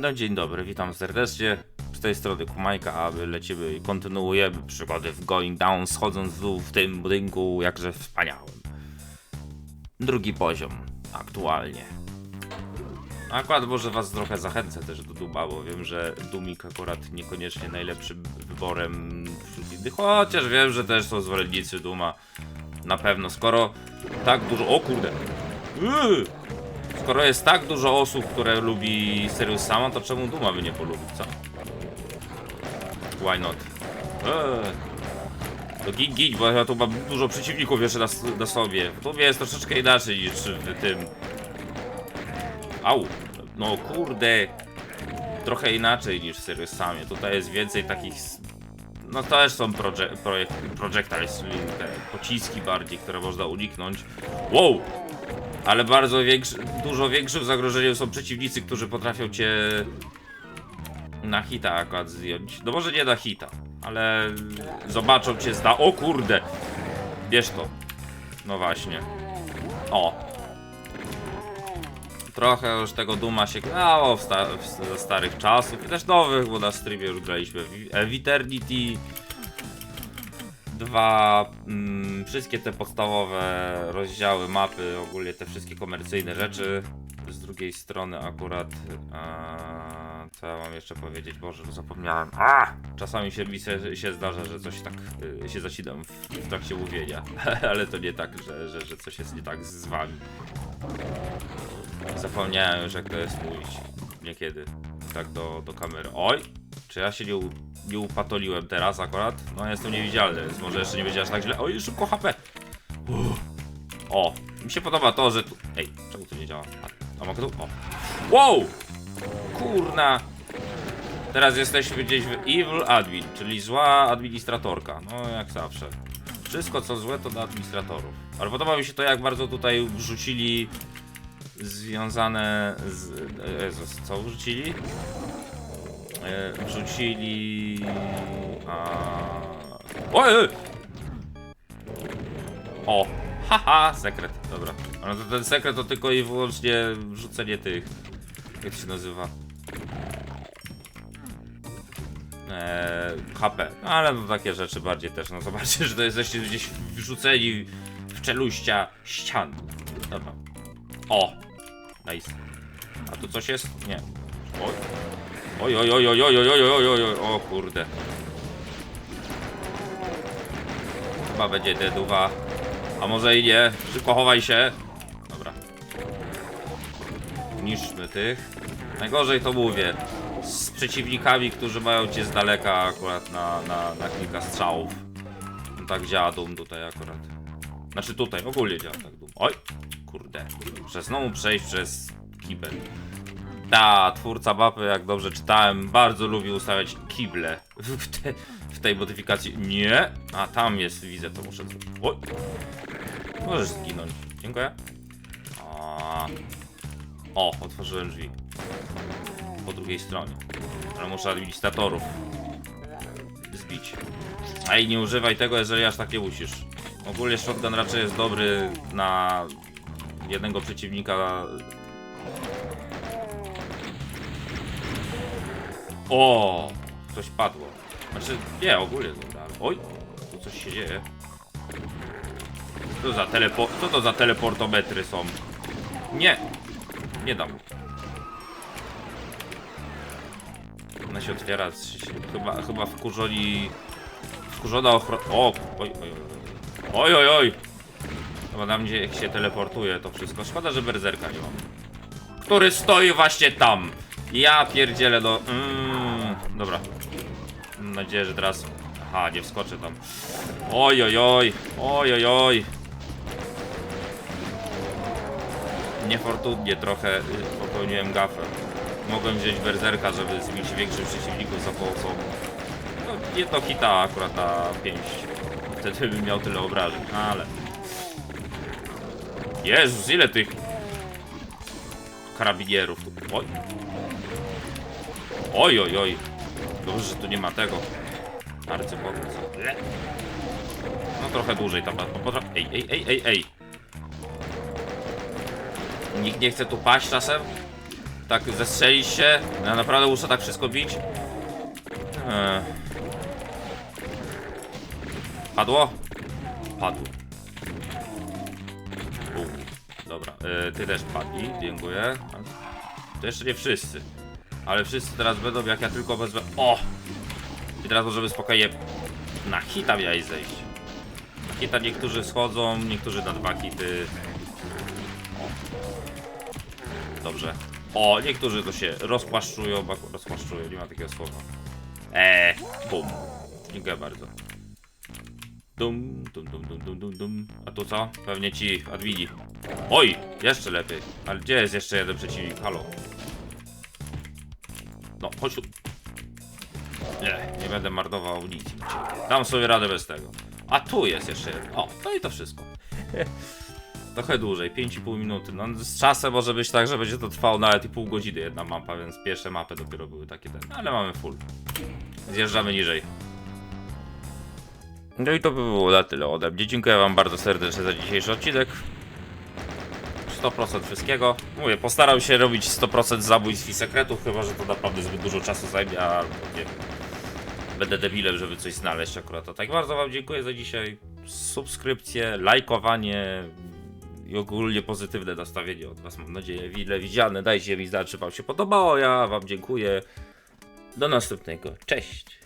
No dzień dobry, witam serdecznie. Z tej strony Kumajka, a my lecimy i kontynuujemy przygody w Going Down, schodząc w w tym budynku jakże wspaniałym. Drugi poziom, aktualnie. Akurat może was trochę zachęcę też do Duma, bo wiem, że Dumik akurat niekoniecznie najlepszym wyborem wśród innych, chociaż wiem, że też są zwolennicy Duma. Na pewno, skoro tak dużo... O kurde! Yy! Skoro jest tak dużo osób, które lubi Serious Sama, to czemu Duma by nie polubić, co? Why not? Eee. To git, git, bo ja tu mam dużo przeciwników jeszcze na, na sobie. Dumie jest troszeczkę inaczej niż w tym. Au! No kurde! Trochę inaczej niż w Serious Samie. Tutaj jest więcej takich... No to też są proje projekt, projectiles, pociski bardziej, które można uniknąć. Wow! Ale bardzo większy, dużo większym zagrożeniem są przeciwnicy, którzy potrafią cię na hita akurat zdjąć. No może nie na hita, ale zobaczą cię zda... O kurde! Wiesz to. No właśnie. O. Trochę już tego Duma się grało ze starych czasów i też nowych, bo na streamie już graliśmy w Eternity. Dwa, mm, wszystkie te podstawowe rozdziały, mapy, ogólnie te wszystkie komercyjne rzeczy. Z drugiej strony akurat, a, co ja mam jeszcze powiedzieć, Boże, zapomniałem. A! Czasami się mi się, się zdarza, że coś tak y, się zacinam w, w trakcie mówienia, ale to nie tak, że, że, że coś jest nie tak z wami. Zapomniałem już jak to jest mówić niekiedy, tak do, do kamery. Oj! Czy ja się nie, u, nie upatoliłem teraz akurat? No jestem niewidzialny, więc może jeszcze nie będzie aż tak źle. Oj, szybko HP! Uff. O, mi się podoba to, że tu... Ej, czemu to nie działa? A, a mogę tu? O. Wow! Kurna! Teraz jesteśmy gdzieś w Evil Admin, czyli zła administratorka. No, jak zawsze. Wszystko co złe to dla administratorów. Ale podoba mi się to, jak bardzo tutaj wrzucili związane z... Jezus, co wrzucili? E, wrzucili... A... Oj! oj! O! Haha! Sekret, dobra. Ale to ten sekret to tylko i wyłącznie wrzucenie tych... Jak się nazywa? Eee, HP. No ale no takie rzeczy bardziej też. No zobaczcie, że to jesteście gdzieś wrzuceni w czeluścia ścian. Dobra. O! Nice. A tu coś jest? Nie. Oj. Oj, oj, oj, oj, oj, oj, oj, oj, oj, oj, o kurde. Chyba będzie deduwa. A może i nie. Szybko chowaj się. Dobra. Niszczmy tych. Najgorzej to mówię. Z przeciwnikami, którzy mają cię z daleka akurat na, na, na kilka strzałów. No tak działa Doom tutaj akurat. Znaczy tutaj, ogólnie działa tak Doom. Oj, kurde. Muszę znowu przejść przez kibel. Ta, twórca mapy, jak dobrze czytałem, bardzo lubi ustawiać kible w, te, w tej modyfikacji. Nie, a tam jest, widzę, to muszę zrobić. Oj, możesz zginąć. Dziękuję. A. O, otworzyłem drzwi. Po drugiej stronie. Ale muszę administratorów zbić. Ej, nie używaj tego, jeżeli aż tak nie musisz. Ogólnie shotgun raczej jest dobry na jednego przeciwnika O, coś padło. Znaczy, nie, ogólnie dobra. Oj, tu coś się dzieje. Co to za telepo... Co to za teleportometry są? Nie, nie dam. Ona się otwiera, chyba, chyba wkurzoni... Wkurzona ochrona... O, oj, oj, oj. Oj, oj, oj. Chyba mnie jak się teleportuje to wszystko. Szkoda, że berzerka nie mam. Który stoi właśnie tam. Ja pierdzielę do... Mm, dobra. Mam nadzieję, że teraz... Aha, nie wskoczę tam. Oj, oj, oj. Oj, oj, oj. Niefortunnie trochę y, popełniłem gafę. Mogłem wziąć berzerka, żeby zbić większych przeciwników za pomocą... No, jedno hita akurat na pięść. Wtedy bym miał tyle obrażeń, ale... Jezus, ile tych karabinierów. Oj. Oj, oj, oj. Dobrze, że tu nie ma tego. Arcypokój. No trochę dłużej tam. No. Ej, ej, ej, ej, ej. Nikt nie chce tu paść czasem? Tak zestrzelić się? Ja naprawdę muszę tak wszystko bić? Eee. Padło? Padło. U, dobra, e, ty też padli, dziękuję. To jeszcze nie wszyscy. Ale wszyscy teraz będą, jak ja tylko wezmę... O! I teraz możemy spokojnie na hita miałeś zejść. Na hita niektórzy schodzą, niektórzy na dwa hity. O. Dobrze. O, niektórzy to się rozpłaszczują, rozpłaszczują, nie ma takiego słowa. Eee, bum. Dziękuję bardzo. Dum, dum, dum, dum, dum, dum, dum. A tu co? Pewnie ci adwini. Oj, jeszcze lepiej. Ale gdzie jest jeszcze jeden przeciwnik? Halo. No, chodź tu. Nie, nie będę marnował ciebie. Dam sobie radę bez tego. A tu jest jeszcze jeden. O, no i to wszystko. Trochę dłużej, 5,5 minuty. No z czasem może być tak, że będzie to trwało nawet i pół godziny jedna mapa, więc pierwsze mapy dopiero były takie ten. Ale mamy full. Zjeżdżamy niżej. No i to by było na tyle ode mnie. Dziękuję wam bardzo serdecznie za dzisiejszy odcinek. 100% wszystkiego. Mówię, postaram się robić 100% zabójstw i sekretów, chyba że to naprawdę zbyt dużo czasu zajmie, a nie. Będę debilem, żeby coś znaleźć akurat. To tak bardzo wam dziękuję za dzisiaj. Subskrypcje, lajkowanie i ogólnie pozytywne nastawienie od was, mam nadzieję, ile widziane. Dajcie mi znać, czy wam się podobało. Ja wam dziękuję. Do następnego. Cześć!